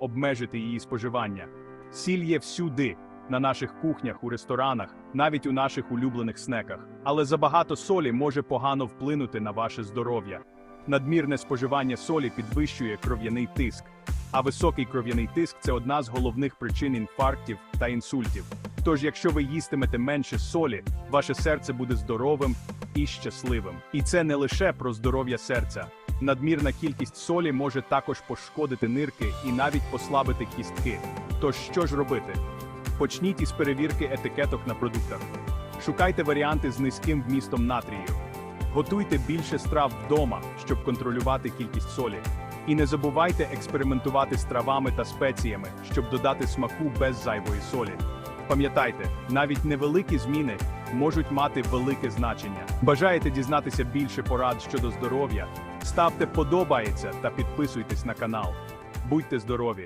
обмежити її споживання. Сіль є всюди, на наших кухнях, у ресторанах, навіть у наших улюблених снеках. Але забагато солі може погано вплинути на ваше здоров'я. Надмірне споживання солі підвищує кров'яний тиск, а високий кров'яний тиск це одна з головних причин інфарктів та інсультів. Тож, якщо ви їстимете менше солі, ваше серце буде здоровим і щасливим. І це не лише про здоров'я серця. Надмірна кількість солі може також пошкодити нирки і навіть послабити кістки. Тож що ж робити? Почніть із перевірки етикеток на продуктах. Шукайте варіанти з низьким вмістом натрію. Готуйте більше страв вдома, щоб контролювати кількість солі. І не забувайте експериментувати з травами та спеціями, щоб додати смаку без зайвої солі. Пам'ятайте, навіть невеликі зміни можуть мати велике значення. Бажаєте дізнатися більше порад щодо здоров'я? Ставте подобається та підписуйтесь на канал. Будьте здорові!